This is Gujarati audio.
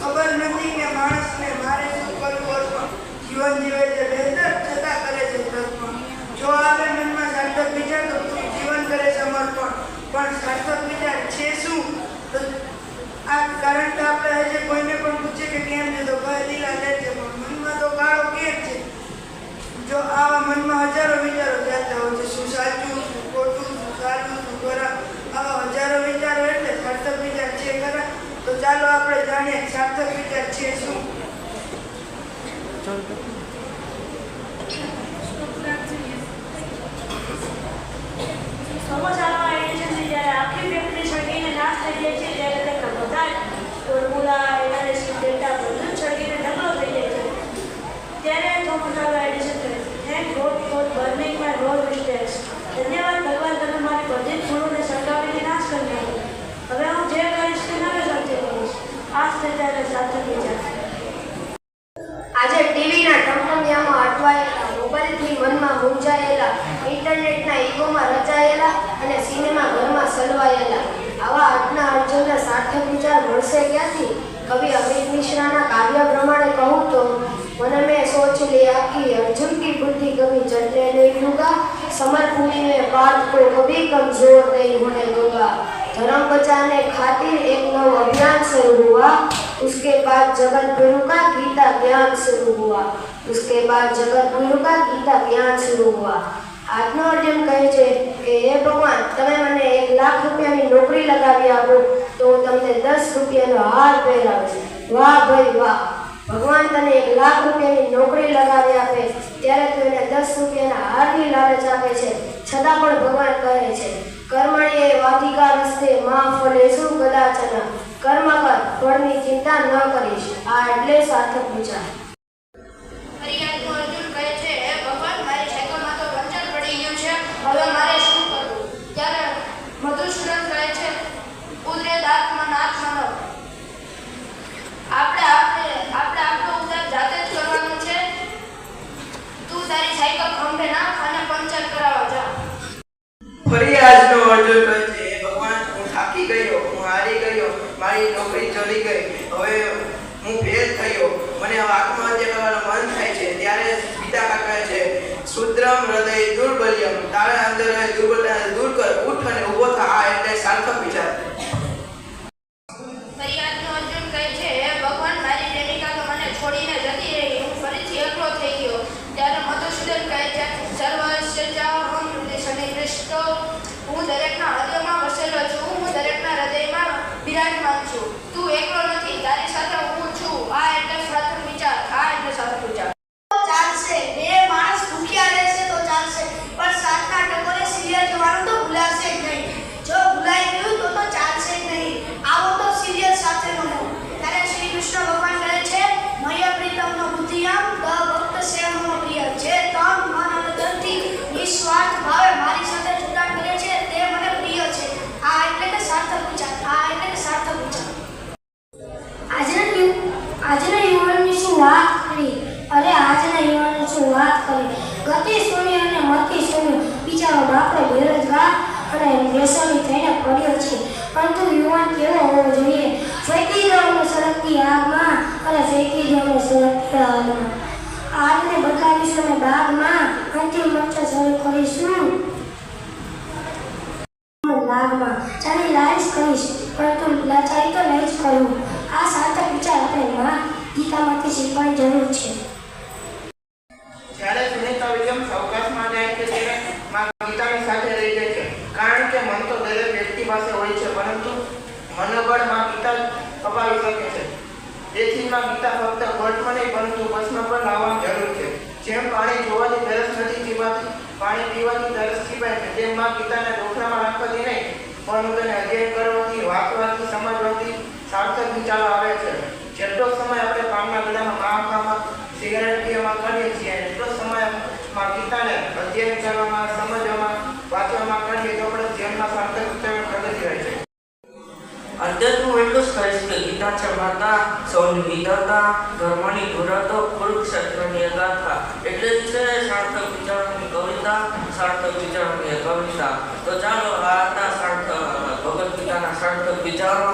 ખબર નથી કે માણસને મારે શું કરવું જીવન જીવે teeth. મોબાઈલથી મનમાં મૂંઝાયેલા ઇન્ટરનેટના ઈગોમાં રચાયેલા અને સિનેમા ઘરમાં સલવાયેલા આવા અટના અર્જુનને સાર્થક વિચાર મળશે ક્યાંથી કવિ અમિત મિશ્રાના કાવ્ય પ્રમાણે કહું તો मन में सोच लिया कि अर्जुन की बुद्धि कभी चलने नहीं दूंगा समर भूमि में बात को कभी कमजोर नहीं होने दूंगा धर्म बचाने खातिर एक नव अभियान शुरू हुआ उसके बाद जगत गुरु का गीता ज्ञान शुरू हुआ उसके बाद जगत गुरु का गीता ज्ञान शुरू हुआ આજનો અર્જુન કહે છે કે હે ભગવાન તમે મને એક લાખ રૂપિયાની નોકરી લગાવી આપો તો હું તમને દસ રૂપિયાનો હાર પહેરાવીશ વાહ ભાઈ વાહ ભગવાન તને એક લાખ રૂપિયાની નોકરી લગાવી આપે ત્યારે તું એને દસ રૂપિયાના હારની લાલચ આપે છે છતાં પણ ભગવાન કહે છે કર્મણીએ વાધિકા રસ્તે માં ફલે શું કદાચન કર્મ કર ફળની ચિંતા ન કરીશ. આ એટલે સાર્થક વિચાર. ફરિયાદનો અર્જુન કહે છે હે ભગવાન મારી સાયકલમાં તો પંચર પડી ગયું છે. હવે મારે શું કરવું? ત્યારે મધુસૂદન કહે છે ઉદરે દાંતમાં નાથમાં ન આપણે આપણે આપણે આપણો ઉદ્ધાર જાતે જ કરવાનો છે. તું તારી સાયકલ ખંભે અને પંચર કરાવવા જા. ફરી આજનો અર્જુન કહે છે "હે ભગવાન હું થાકી ગયો હું હારી ગયો મારી નોકરી ચલી ગઈ. હવે હું ફેલ થયો. મને હવે આત્મહત્યા કરવાનું મન થાય છે. ત્યારે પિતા કાકા છે શુદ્રમ હૃદય દુર્બલ્યમ. તારા અંદર દુર્બલતા દૂર કર. ઉઠ અને ઊભો થા આ એટલે સાર્થક વિચાર ફરિયાદનો અર્જુન કહે છે હે ભગવાન મારી પ્રેમિકા તો મને છોડીને જતી રહી હું ફરીથી એકલો થઈ ગયો ત્યારે મધુસૂદન કહે છે સર્વશ્રેજાહમ શનિષ્ઠો હું દરેકના હૃદયમાં વસેલો છું હું દરેકના હૃદયમાં બિરાજમાન છું તું એકલો નથી તારી સાથે હું છું આ એટલે સાચો વિચાર આ એટલે સાચો વિચાર ચાલશે બે માણસ ભૂખ્યા રહેશે તો ચાલશે પણ સાતના ટકોરે સિરિયલ જોવાનું તો ભૂલાશે જ નહીં જો ભૂલાઈ ગયું તો તો ચાલશે જ નહીં આવો તો સિરિયલ સાથે રમો ત્યારે શ્રી કૃષ્ણ ભગવાન કહે છે મય પ્રીતમનો બુદ્ધિયામ દ ભક્ત શ્યામનો પ્રિય જે તન મન અને ધનથી નિસ્વાર્થ ભાવે મારી સાથે જોડાણ કરે છે તે મને પ્રિય છે આ એટલે કે સાર્થક વિચાર આ એટલે કે સાર્થક વિચાર આજના યુ- આજના યુવાનની શું વાત કરી અરે આજના યુવાનની શું વાત કરી ગતિ શૂન્ય અને મતિ શૂન્ય બિચારો બાપડો બેરોજગાર અને વ્યસની થઈને પડ્યો છે પરંતુ યુવાન કેવો હોવો જોઈએ ફેંકી દો અમને સળગતી આગમાં અને ફેંકી દો અમને આગમાં આગને બદલાવીશું અમે બાગમાં અંતિમ મોરચો શરૂ કરીશું. લાગમાં ચાલી લાઈશ કહીશ પરંતુ લાચારી તો નહીં જ કરું. આ સાર્થક વિચાર આપણે માં ગીતામાંથી શીખવાની જરૂર છે. જ્યારે સુનીતા વિલિયમ્સ અવકાશમાં જાય છે, ત્યારે સાથે રહી જાય છે. કારણ કે મન તો દરેક વ્યક્તિ પાસે હોય છે, પરંતુ મનોબળમાં ગીતા અપાવી શકે છે. તેથી માં ગીતા ફક્ત ઘટમાં નહીં, પરંતુ ભસ્મ પર લાવવાની જરૂર છે. જેમ પાણી જોવાની તરસ નથી છીપાતી પાણી પીવાની તરસ છે. તેમ માં ગીતાને ડોખરામાં રાખવાથી નહીં, પણ તેને અધ્યયન કરવાથી વાંચવાથી, સમજવાથી સાર્થક વિચારો આવે છે. જેટલો સમય આપણે પાનના ગળામાં કામમાં સિગારેટ પીવામાં કરીએ છીએ, એટલો સમયમાં ગીતાને અધ્યયન કરવામાં, સમજવામાં, વાંચવામાં કરીએ તો આપણે જીવનમાં સાર્થક કહીશ કે માતા સૌની વિધાતા ધર્મની ધુરાતો, કુરુક્ષેત્રની ગાથા એટલે જ છે સાર્થક વિચારોની કવિતા સાર્થક વિચારોની કવિતા તો ચાલો આ હતા સાર્થક, ભગવદ્ ગીતાના સાર્થક વિચારો.